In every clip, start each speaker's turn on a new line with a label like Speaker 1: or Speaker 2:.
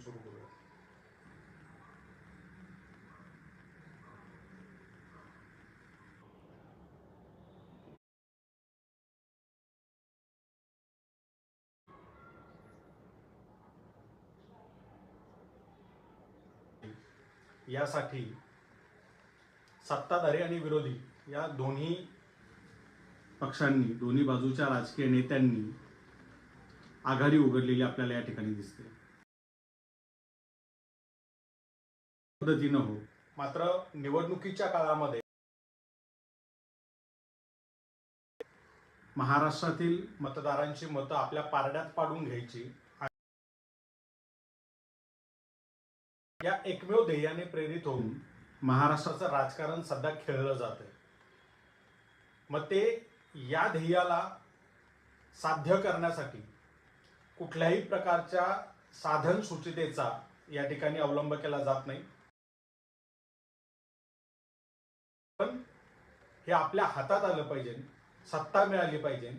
Speaker 1: सुरू करूया यासाठी सत्ताधारी आणि विरोधी या दोन्ही पक्षांनी दोन्ही बाजूच्या राजकीय नेत्यांनी आघाडी उघडलेली आपल्याला या ठिकाणी दिसते. पद्धतीनं हो. मात्र निवडणुकीच्या काळामध्ये महाराष्ट्रातील मतदारांची मतं आपल्या पारड्यात पाडून घ्यायची या एकमेव ध्येयाने प्रेरित होऊन महाराष्ट्राचं राजकारण सध्या खेळलं जात मग ते या ध्येयाला साध्य करण्यासाठी कुठल्याही प्रकारच्या साधन सूचितेचा या ठिकाणी अवलंब केला जात नाही. पण हे आपल्या हातात आलं पाहिजे सत्ता मिळाली पाहिजे.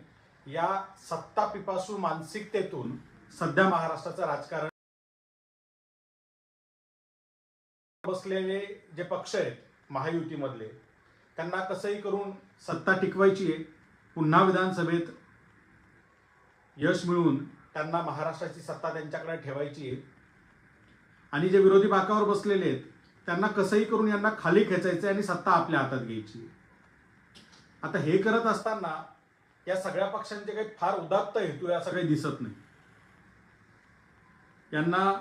Speaker 1: या सत्ता पिपासू मानसिकतेतून सध्या महाराष्ट्राचं राजकारण बसलेले जे पक्ष आहेत महायुतीमधले त्यांना कसंही करून सत्ता टिकवायची आहे. पुन्हा विधानसभेत यश मिळवून त्यांना महाराष्ट्राची सत्ता त्यांच्याकडे ठेवायची आहे. आणि जे विरोधी बाकावर बसलेले आहेत त्यांना कसंही करून यांना खाली खेचायचं आणि सत्ता आपल्या हातात घ्यायची. आता हे करत असताना या सगळ्या पक्षांचे काही फार उदात्त हेतू असं काही दिसत नाही. यांना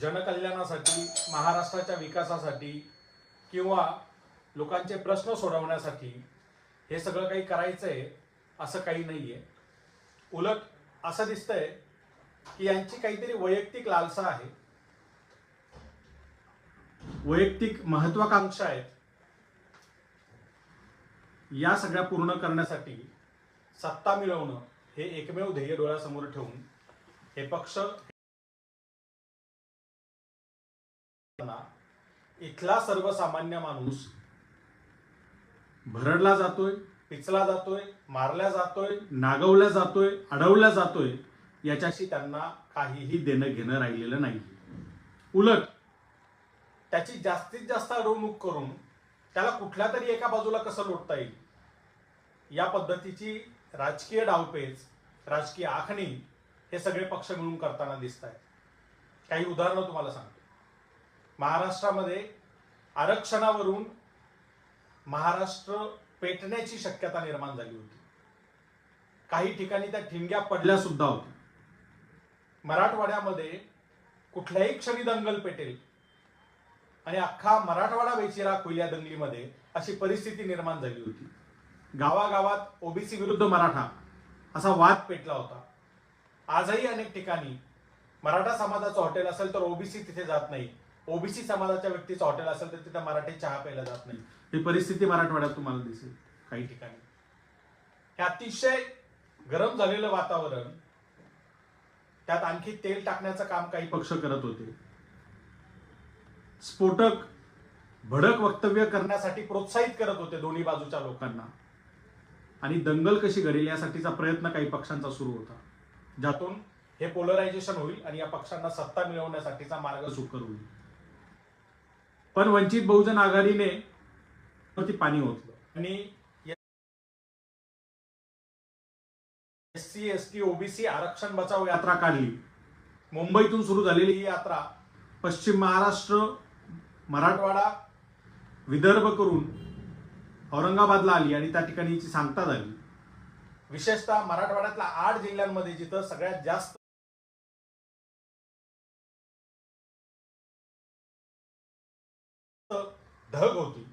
Speaker 1: जनकल्याणासाठी महाराष्ट्राच्या विकासासाठी किंवा लोकांचे प्रश्न सोडवण्यासाठी हे सगळं काही करायचंय असं काही नाही आहे उलट असं दिसतंय की यांची काहीतरी वैयक्तिक लालसा आहे. वैयक्तिक महत्वाकांक्षा आहेत. या सगळ्या पूर्ण करण्यासाठी सत्ता मिळवणं हे एकमेव ध्येय डोळ्यासमोर ठेवून हे पक्ष इथला सर्वसामान्य माणूस भरडला जातोय पिचला जातोय मारल्या जातोय नागवल्या जातोय अडवल्या जातोय याच्याशी त्यांना काहीही देणं घेणं राहिलेलं नाही उलट त्याची जास्तीत जास्त अडवणूक करून त्याला कुठल्या तरी एका बाजूला कसं लोटता येईल? या पद्धतीची राजकीय डावपेच राजकीय आखणी हे सगळे पक्ष मिळून करताना दिसत आहेत काही उदाहरणं तुम्हाला सांगतो. महाराष्ट्रामध्ये आरक्षणावरून महाराष्ट्र पेटण्याची शक्यता निर्माण झाली होती. काही ठिकाणी त्या ठिणग्या पडल्या सुद्धा होत्या. मराठवाड्यामध्ये कुठल्याही क्षणी दंगल पेटेल आणि अख्खा मराठवाडा वेचिरा कोयल्या दंगलीमध्ये अशी परिस्थिती निर्माण झाली होती. गावागावात ओबीसी विरुद्ध मराठा असा वाद पेटला होता. आजही अनेक ठिकाणी मराठा समाजाचं हॉटेल असेल तर ओबीसी तिथे जात नाही. ओबीसी समाजाच्या व्यक्तीचं हॉटेल असेल तर तिथे मराठी चहा प्यायला जात नाही. ही परिस्थिती मराठवाड्यात तुम्हाला दिसेल. काही ठिकाणी. हे अतिशय गरम झालेलं वातावरण त्यात आणखी तेल टाकण्याचं काम काही पक्ष करत होते. स्फोटक भडक वक्तव्य करण्यासाठी प्रोत्साहित करत होते दोन्ही बाजूच्या लोकांना. आणि दंगल कशी घडेल यासाठीचा प्रयत्न काही पक्षांचा सुरू होता. ज्यातून हे पोलरायझेशन होईल आणि या पक्षांना सत्ता मिळवण्यासाठीचा मार्ग सुकर होईल. पण वंचित बहुजन आघाडीने ती पाणी ओतलं. आणि S C S T OBC आरक्षण बचाव यात्रा काढली. मुंबईतून सुरू झालेली ही यात्रा पश्चिम महाराष्ट्र मराठवाडा विदर्भ करून औरंगाबादला आली आणि त्या ठिकाणी हिची सांगता झाली. विशेषतः मराठवाड्यातल्या आठ जिल्ह्यांमध्ये जिथं सगळ्यात जास्त धग होती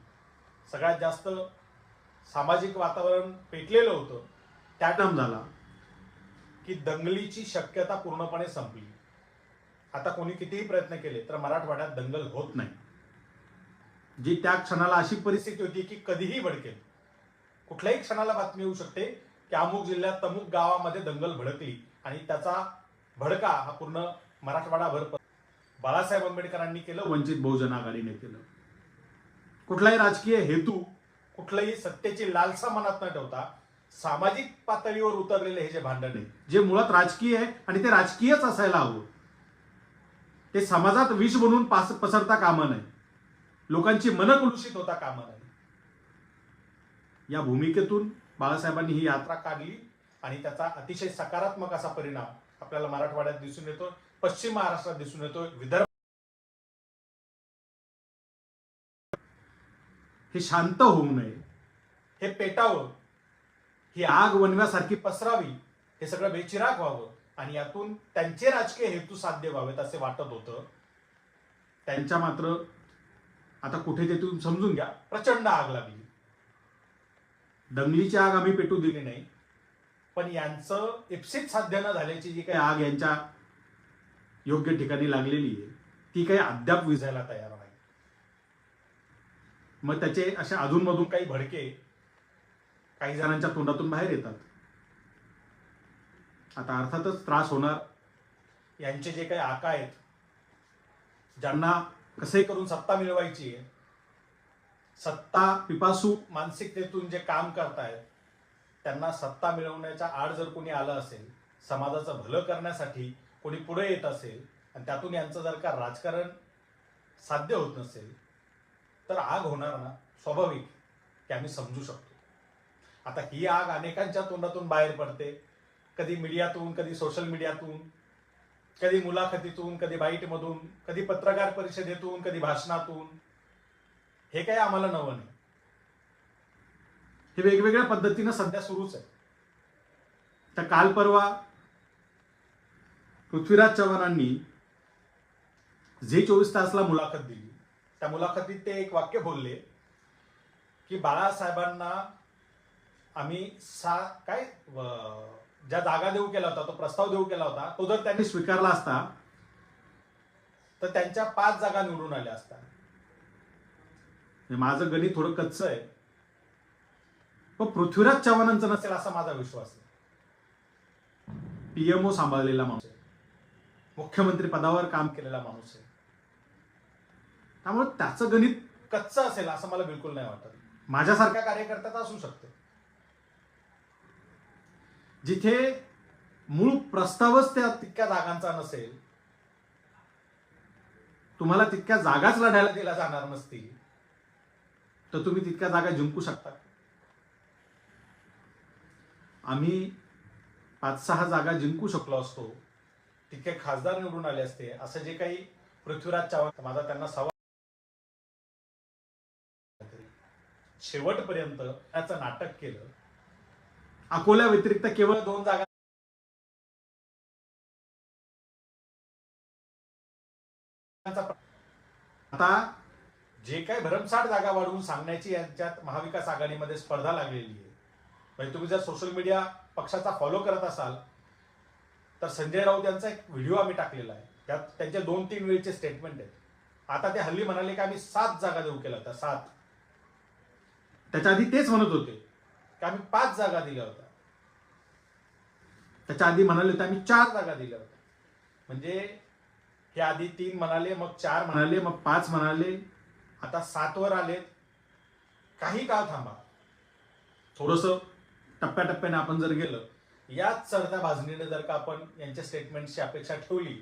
Speaker 1: सगळ्यात जास्त सामाजिक वातावरण पेटलेलं होतं त्या टम झाला की दंगलीची शक्यता पूर्णपणे संपली. आता कोणी कितीही प्रयत्न केले तर मराठवाड्यात दंगल होत नाही. जी त्या क्षणाला अशी परिस्थिती होती की कधीही भडकेल. कुठल्याही क्षणाला बातमी येऊ शकते की अमुक जिल्ह्यात तमुक गावामध्ये दंगल भडकली आणि त्याचा भडका हा पूर्ण मराठवाडाभर बाळासाहेब आंबेडकरांनी केलं वंचित बहुजन आघाडीने केलं. कुठलाही राजकीय हेतू कुठलाही सत्तेची लालसा मनात न ठेवता सामाजिक पातळीवर उतरलेले हे जे भांडण आहे जे मुळात राजकीय आहे आणि ते राजकीयच असायला हवं. ते समाजात विष म्हणून पास पसरता कामा नये. लोकांची मनं कुलुषित होता कामा नये या भूमिकेतून बाळासाहेबांनी ही यात्रा काढली आणि त्याचा अतिशय सकारात्मक असा परिणाम आपल्याला मराठवाड्यात दिसून येतो पश्चिम महाराष्ट्रात दिसून येतो विदर्भ हे शांत होऊ नये. हे पेटावं. ही आग वनव्यासारखी पसरावी. हे सगळं बेचिराग व्हावं आणि यातून त्यांचे राजकीय हेतू साध्य व्हावेत असे वाटत होतं. त्यांच्या मात्र आता कुठे ते तुम्ही समजून घ्या. प्रचंड आग लागली. दंगलीची आग आम्ही पेटू दिली नाही. पण यांचं इप्सित साध्य न झाल्याची जी काही आग यांच्या योग्य ठिकाणी लागलेली आहे. ती काही अद्याप विझायला तयार नाही. मग त्याचे असे अधूनमधून काही भडके काही जणांच्या तोंडातून बाहेर येतात. आता अर्थातच त्रास होणार. यांचे जे काही आका आहेत ज्यांना कसे करून सत्ता मिळवायची आहे. सत्ता पिपासू मानसिकतेतून जे काम करतायत त्यांना सत्ता मिळवण्याच्या आड जर कोणी आलं असेल समाजाचं भलं करण्यासाठी कोणी पुढे येत असेल आणि त्यातून यांचं जर का राजकारण साध्य होत नसेल तर आग होणार ना स्वाभाविक की आम्ही समजू शकतो. आता ही आग अनेकांच्या तोंडातून बाहेर पडते. कधी मीडियातून कधी सोशल मीडियातून कधी मुलाखतीतून कधी बाईटमधून कधी पत्रकार परिषदेतून कधी भाषणातून. हे काही आम्हाला नवं नाही. हे वेगवेगळ्या पद्धतीनं सध्या सुरूच आहे. तर काल परवा पृथ्वीराज चव्हाणांनी झे चोवीस तासला मुलाखत दिली त्या मुलाखतीत ते एक वाक्य बोलले की बाळासाहेबांना आम्ही सा काय? ज्या जागा देऊ केला होता तो प्रस्ताव देऊ केला होता तो जर त्यांनी स्वीकारला असता तर त्यांच्या पाच जागा निवडून आल्या असतात माझं गणित थोडं कच्च आहे. पण पृथ्वीराज चव्हाणांचं नसेल असा माझा विश्वास आहे. पीएमओ सांभाळलेला माणूस आहे. मुख्यमंत्री पदावर काम केलेला माणूस आहे. त्यामुळे त्याचं गणित कच्चं असेल असं मला बिलकुल नाही वाटत. माझ्यासारख्या कार्यकर्त्याचा असू शकते. जिथे मूळ प्रस्तावच त्या तितक्या जागांचा नसेल तुम्हाला तितक्या जागाच लढायला दिल्या जाणार नसतील तर तुम्ही तितक्या जागा जिंकू शकता. आम्ही पाच सहा जागा जिंकू शकलो असतो तितके खासदार निवडून आले असते असं जे काही पृथ्वीराज चव्हाण माझा त्यांना सवाल. शेवटपर्यंत त्याचं नाटक केलं अकोल्या व्यतिरिक्त केवळ दोन जागा आता जे काही भरमसाठ जागा वाढवून सांगण्याची यांच्यात महाविकास आघाडीमध्ये स्पर्धा लागलेली आहे. म्हणजे तुम्ही जर सोशल मीडिया पक्षाचा फॉलो करत असाल तर संजय राऊत यांचा एक व्हिडिओ आम्ही टाकलेला आहे. त्यात त्यांचे दोन तीन वेळचे स्टेटमेंट आहेत. आता ते हल्ली म्हणाले की आम्ही सात जागा देऊ केला होता सात. त्याच्या आधी तेच म्हणत होते. आम्ही पाच जागा दिल्या होत्या. त्याच्या आधी म्हणाले होते आम्ही चार जागा दिल्या होत्या. म्हणजे हे आधी तीन म्हणाले मग चार म्हणाले मग पाच म्हणाले. आता सातवर आलेत. काही काळ थांबा. थोडस टप्प्याटप्प्याने आपण जर गेलं याच चढत्या भाजणीने जर का आपण यांच्या स्टेटमेंटची अपेक्षा ठेवली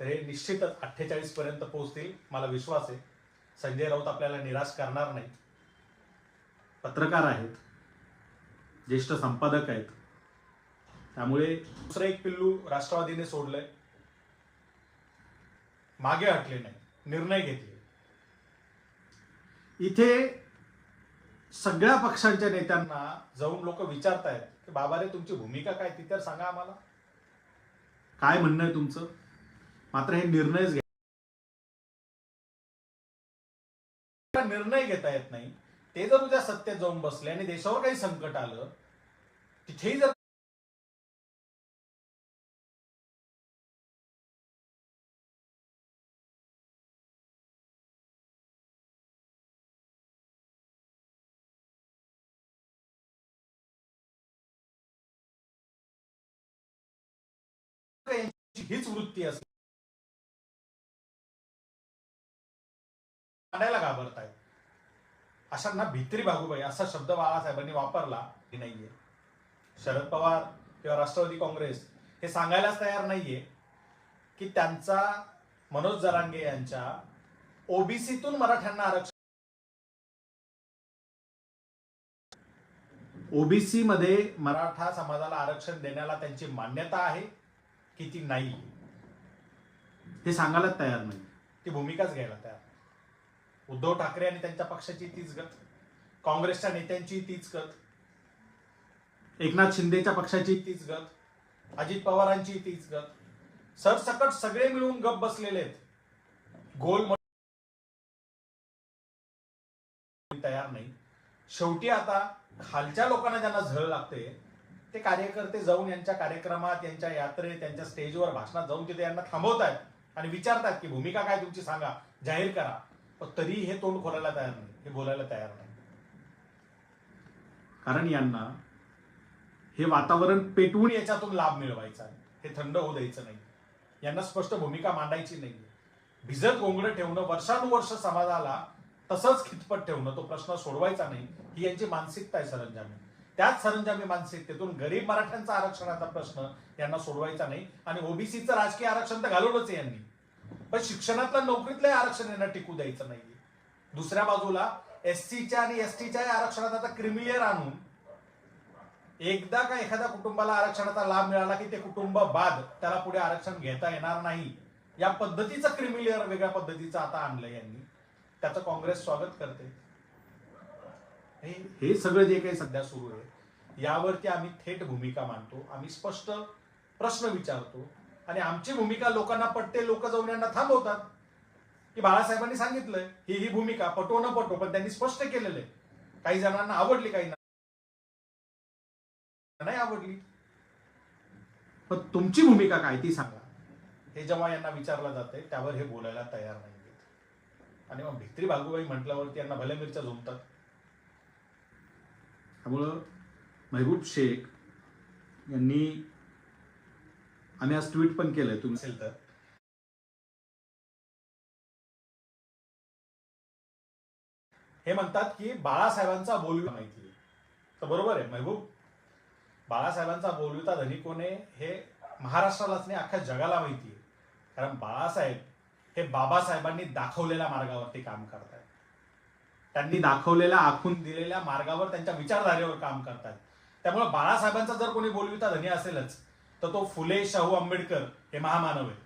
Speaker 1: तर हे निश्चितच अठ्ठेचाळीस पर्यंत पोहोचतील मला विश्वास आहे. संजय राऊत आपल्याला निराश करणार नाही पत्रकार आहेत. ज्येष्ठ संपादक आहेत. त्यामुळे दुसरं एक पिल्लू राष्ट्रवादीने सोडलंय. मागे हटले नाही निर्णय घेतले. इथे सगळ्या पक्षांच्या नेत्यांना जाऊन लोक विचारतायत की बाबा रे तुमची भूमिका काय? ती तर सांगा आम्हाला. काय म्हणणं आहे तुमचं? मात्र हे निर्णयच घ्या निर्णय घेता येत नाही. ते जर उद्या सत्तेत जाऊन बसले आणि देशावर काही संकट आलं तिथेही जर हीच वृत्ती असते मांडायला घाबरतायत. अशांना भित्री भागूबाई असा शब्द बाळासाहेबांनी वापरला हे नाहीये. शरद पवार किंवा राष्ट्रवादी काँग्रेस हे सांगायलाच तयार नाहीये की त्यांचा मनोज जरांगे यांच्या ओबीसीतून मराठ्यांना आरक्षण ओबीसी मध्ये मराठा समाजाला आरक्षण देण्याला त्यांची मान्यता आहे की ती नाही ते सांगायला तयार नाही ती भूमिकाच घ्यायला तयार नाही. उद्धव ठाकरे आणि त्यांच्या पक्षाची तीच गत. काँग्रेसच्या नेत्यांची तीच गत. एकनाथ शिंदेच्या पक्षाची तीच गत. अजित पवारांची तीच गत. सरसकट सगळे मिळून गप बसलेले आहेत. गोल तयार नाही. शेवटी आता खालच्या लोकांना ज्यांना झळ लागते ते कार्यकर्ते जाऊन यांच्या कार्यक्रमात यांच्या यात्रेत त्यांच्या स्टेजवर भाषणात जाऊन तिथे यांना थांबवतायत आणि विचारतात की भूमिका काय तुमची सांगा जाहीर करा. पण तरी हे तोंड खोलायला तयार नाही हे बोलायला तयार नाही. कारण यांना हे वातावरण पेटवून याच्यातून लाभ मिळवायचा आहे. हे थंड होऊ द्यायचं नाही. यांना स्पष्ट भूमिका मांडायची नाही. भिजत गोंगडं ठेवणं वर्षानुवर्ष समाजाला तसंच खितपत ठेवणं तो प्रश्न सोडवायचा नाही ही यांची मानसिकता आहे सरंजामी. त्याच सरंजामी मानसिकतेतून गरीब मराठ्यांचा आरक्षणाचा प्रश्न यांना सोडवायचा नाही आणि ओबीसीचं राजकीय आरक्षण तर घालवलंच आहे यांनी. पण शिक्षणातला नोकरीतलं आरक्षण यांना टिकू द्यायचं नाही दुसऱ्या बाजूला एससीच्या आणि एसटीच्या आरक्षणात आता क्रिमिलियर आणून एकदा का एखाद्या कुटुंबाला आरक्षणाचा लाभ मिळाला की ते कुटुंब बाद त्याला पुढे आरक्षण घेता येणार नाही या पद्धतीचं क्रिमिलियर वेगळ्या पद्धतीचं आता आणलं यांनी. त्याचं काँग्रेस स्वागत करते. हे हे सगळं जे काही सध्या सुरू आहे यावरती आम्ही थेट भूमिका मांडतो. आम्ही स्पष्ट प्रश्न विचारतो. आणि आमची भूमिका लोकांना पटते लोक जाऊन यांना थांबवतात. की बाळासाहेबांनी सांगितलंय ही ही भूमिका पटो न पटो पण त्यांनी स्पष्ट केलेलं आहे काही जणांना आवडली काही नाही आवडली. पण तुमची भूमिका काय ती सांगा. हे जेव्हा यांना विचारलं जाते त्यावर हे बोलायला तयार नाही आणि मग भित्री भागूबाई म्हटल्यावरती यांना भल्या मिरच्या झोमतात त्यामुळं महबूब शेख यांनी आम्ही आज ट्विट पण केलंय तुम्ही. असेल तर. हे म्हणतात की बाळासाहेबांचा बोलवी माहिती तर बरोबर आहे महबूब. बाळासाहेबांचा बोलविता धनी कोण आहे हे महाराष्ट्रालाच नाही अख्ख्या जगाला माहिती आहे. कारण बाळासाहेब हे बाबासाहेबांनी दाखवलेल्या मार्गावरती काम करतात त्यांनी दाखवलेल्या आखून दिलेल्या मार्गावर त्यांच्या विचारधारेवर काम करतात त्यामुळे बाळासाहेबांचा जर कोणी बोलविता धनी असेलच तर तो फुले शाहू आंबेडकर हे महामानव आहेत.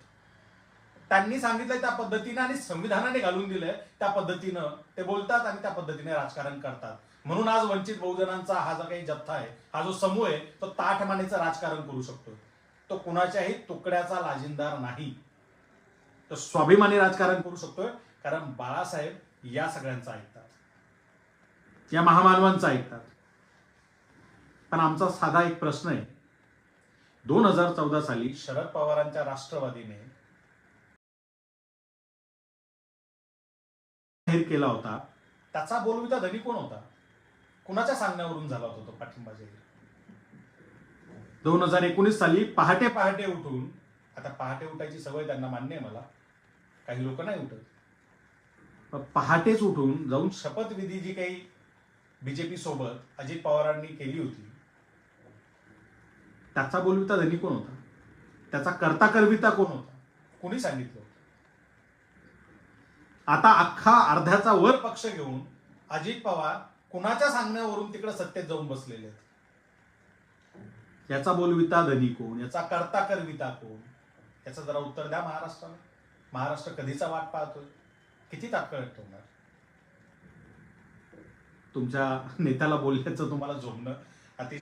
Speaker 1: त्यांनी सांगितलंय त्या पद्धतीनं आणि संविधानाने घालून दिलंय. त्या पद्धतीनं ते बोलतात आणि त्या पद्धतीने राजकारण करतात. म्हणून आज वंचित बहुजनांचा हा जो काही जथ्था आहे हा जो समूह आहे तो ताठमानेचं राजकारण करू शकतो. तो कुणाच्याही तुकड्याचा लाजिंदार नाही. तो स्वाभिमानी राजकारण करू शकतोय कारण बाळासाहेब या सगळ्यांचं ऐकतात. या महामानवांचं ऐकतात. पण आमचा साधा एक प्रश्न आहे. दोन हजार चौदा साली शरद पवारांच्या राष्ट्रवादीने जाहीर केला होता. त्याचा बोलविता धनी कोण होता? कुणाच्या सांगण्यावरून झाला होता तो पाठिंबा जाहीर? दोन हजार एकोणीस साली पहाटे पहाटे उठून आता पहाटे उठायची सवय त्यांना मान्य आहे मला काही लोक नाही उठत. पहाटेच उठून जाऊन शपथविधी जी काही बीजेपी सोबत अजित पवारांनी केली होती त्याचा बोलविता धनी कोण होता? त्याचा करता करविता कोण होता? कोणी सांगितलं होतं? आता अख्खा अर्ध्याचा वर पक्ष घेऊन अजित पवार कुणाच्या सांगण्यावरून तिकडे सत्तेत जाऊन बसलेले आहेत? याचा बोलविता धनी कोण? याचा करता करविता कोण? याचं जरा उत्तर द्या महाराष्ट्राला. महाराष्ट्र कधीचा वाट पाहतोय? किती तात्काळ ठेवणार तुमच्या नेत्याला बोलण्याचं तुम्हाला झोमणं अति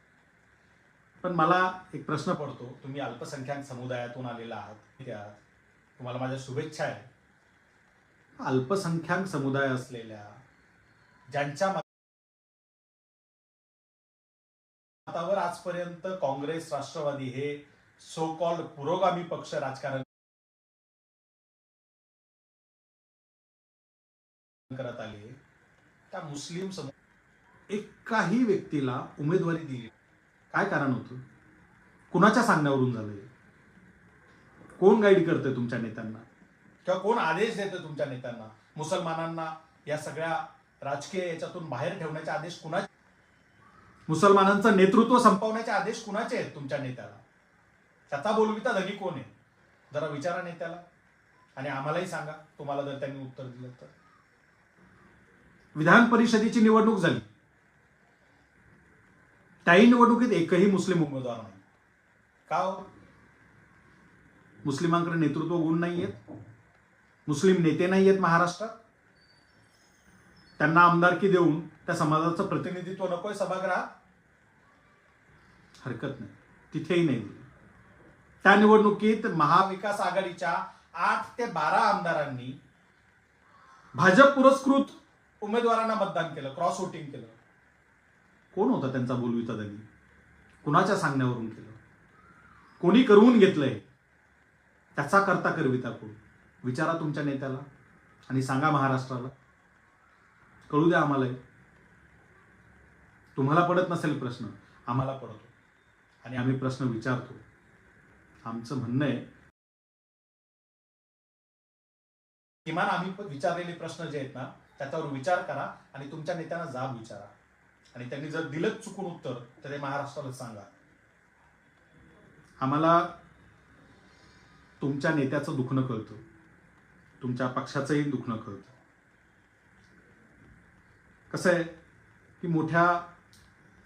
Speaker 1: पण मला एक प्रश्न पडतो. तुम्ही अल्पसंख्याक समुदायातून आलेला आहात त्या तुम्हाला माझ्या शुभेच्छा आहे अल्पसंख्याक समुदाय असलेल्या ज्यांच्या मतावर आजपर्यंत काँग्रेस राष्ट्रवादी हे सो कॉल्ड पुरोगामी पक्ष राजकारण करत आले त्या मुस्लिम समूह एकाही व्यक्तीला उमेदवारी दिली. काय कारण होतं? कुणाच्या सांगण्यावरून झालंय? कोण गाईड करतंय तुमच्या नेत्यांना? किंवा कोण आदेश देतोय तुमच्या नेत्यांना? मुसलमानांना या सगळ्या राजकीय याच्यातून बाहेर ठेवण्याचे आदेश कुणाचे? मुसलमानांचं नेतृत्व संपवण्याचे आदेश कुणाचे आहेत तुमच्या नेत्याला? त्याचा बोलविता धनी कोण आहे? जरा विचारा नेत्याला. आणि आम्हालाही सांगा. तुम्हाला जर त्यांनी उत्तर दिलं तर. विधान परिषदेची निवडणूक झाली. त्याही निवडणुकीत एकही मुस्लिम उमेदवार नाही. का हो? मुस्लिमांकडे नेतृत्व गुण नाही आहेत मुस्लिम नेते नाही आहेत महाराष्ट्रात. त्यांना आमदारकी देऊन त्या समाजाचं प्रतिनिधित्व नकोय सभागृहात. हरकत नाही. तिथेही नाही. त्या निवडणुकीत महाविकास आघाडीच्या आठ ते बारा आमदारांनी भाजप पुरस्कृत उमेदवारांना मतदान केलं क्रॉस वोटिंग केलं. कोण होता त्यांचा बोलविता त्यांनी? कुणाच्या सांगण्यावरून केलं? कोणी करवून घेतलंय? त्याचा करता करविता कोण? विचारा तुमच्या नेत्याला आणि सांगा महाराष्ट्राला. कळू द्या आम्हाला तुम्हाला पडत नसेल प्रश्न आम्हाला पडतो. आणि आम्ही प्रश्न विचारतो. आमचं म्हणणं आहे किमान आम्ही विचारलेले प्रश्न जे आहेत ना त्याच्यावर विचार करा आणि तुमच्या नेत्यांना जाब विचारा. आणि त्यांनी जर दिलंच चुकून उत्तर तर ते महाराष्ट्राला सांगा. आम्हाला तुमच्या नेत्याचं दुखणं कळतं. तुमच्या पक्षाचंही दुखणं कळतं. कसं आहे की मोठ्या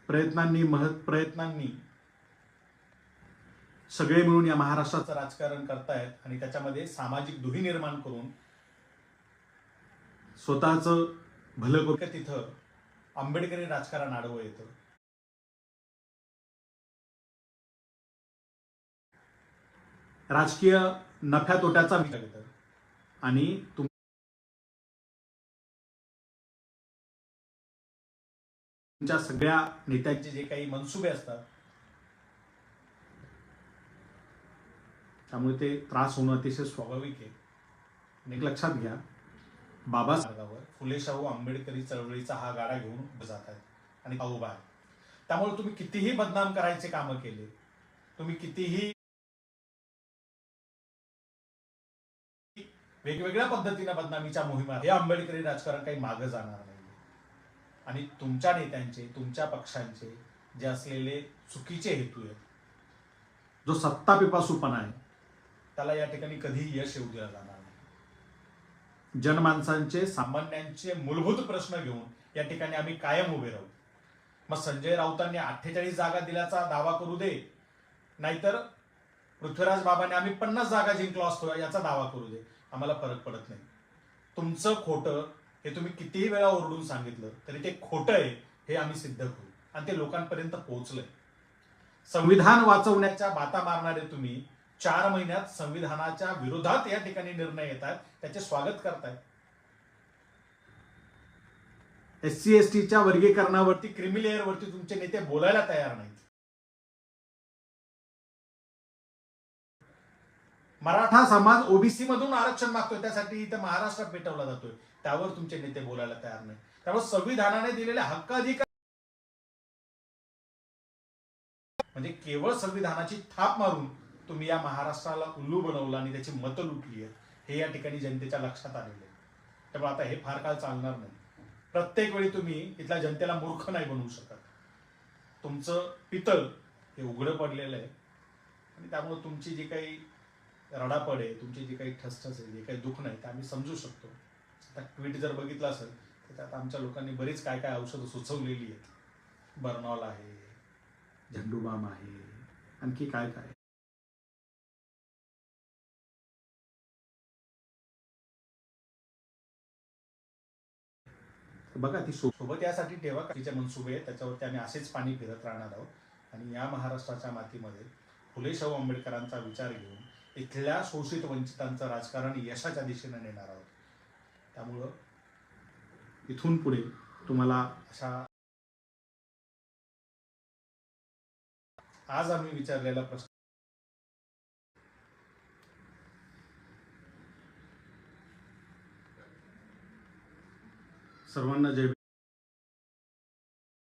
Speaker 1: प्रयत्नांनी महत् प्रयत्नांनी सगळे मिळून या महाराष्ट्राचं राजकारण करतायत आणि त्याच्यामध्ये सामाजिक दुही निर्माण करून स्वतःचं भलं तिथं आंबेडकरी राजकारण आडवं येतं. राजकीय नफ्या तोट्याचा विचार येतं. आणि तुम तुमच्या सगळ्या नेत्यांचे जे काही मनसुबे असतात त्यामुळे ते त्रास होणं अतिशय स्वाभाविक आहे. आणि एक लक्षात घ्या बाबा मार्गावर फुले शाहू आंबेडकरी चळवळीचा हा गाडा घेऊन जात आहेत आणि उभा आहे. त्यामुळे तुम्ही कितीही बदनाम करायचे कामं केले तुम्ही कितीही वेगवेगळ्या पद्धतीने बदनामीच्या मोहिमा हे आंबेडकरी राजकारण काही मागे जाणार नाही. आणि तुमच्या नेत्यांचे तुमच्या पक्षांचे जे असलेले चुकीचे हेतू आहेत जो सत्ता पिपासूपणा आहे त्याला या ठिकाणी कधीही यश येऊ दिला जाणार जनमानसांचे सामान्यांचे मूलभूत प्रश्न घेऊन या ठिकाणी आम्ही कायम उभे राहू. मग संजय राऊतांनी अठ्ठेचाळीस जागा दिल्याचा दावा करू दे नाहीतर पृथ्वीराज बाबाने आम्ही पन्नास जागा जिंकलो असतो याचा दावा करू दे. आम्हाला फरक पडत नाही. तुमचं खोटं हे तुम्ही कितीही वेळा ओरडून सांगितलं तरी ते खोटं आहे हे आम्ही सिद्ध करू. आणि ते लोकांपर्यंत पोहोचलंय. संविधान वाचवण्याच्या बाता मारणारे तुम्ही चार महिन्यात संविधानाच्या विरोधात या ठिकाणी निर्णय येतात त्याचे स्वागत करताय. एस सी एस टीच्या वर्गीकरणावरती क्रिमी तुमचे नेते बोलायला तयार नाहीत. मराठा समाज ओबीसी मधून आरक्षण मागतोय त्यासाठी इथं महाराष्ट्रात पेटवला जातोय. त्यावर तुमचे नेते बोलायला तयार नाही त्यामुळे संविधानाने दिलेले हक्क अधिकार म्हणजे केवळ संविधानाची थाप मारून तुम्ही या महाराष्ट्राला उल्लू बनवलं आणि त्याची मतं लुटली आहेत हे या ठिकाणी जनतेच्या लक्षात आलेलं आहे. त्यामुळे आता हे फार काळ चालणार नाही. प्रत्येक वेळी तुम्ही इथल्या जनतेला मूर्ख नाही बनवू शकत. तुमचं पितळ हे उघडं पडलेलं आहे. आणि त्यामुळे तुमची जी काही रडापड आहे तुमची जी काही ठसठस आहे जे काही दुःख नाही ते आम्ही समजू शकतो. आता ट्विट जर बघितलं असेल तर त्यात आमच्या लोकांनी बरीच काय काय औषधं सुचवलेली आहेत. बर्नॉल आहे झंडूबाम आहे आणखी काय काय? बघा ती सो- सोबत यासाठी ठेवा तिचे मनसुबे आहेत त्याच्यावरती आम्ही असेच पाणी फिरत राहणार आहोत. आणि या महाराष्ट्राच्या मातीमध्ये फुले शाहू आंबेडकरांचा विचार घेऊन इथल्या शोषित वंचितांचं राजकारण यशाच्या दिशेने नेणार आहोत. त्यामुळं इथून पुढे तुम्हाला अशा आज आम्ही विचारलेला प्रश्न सर्वांना जय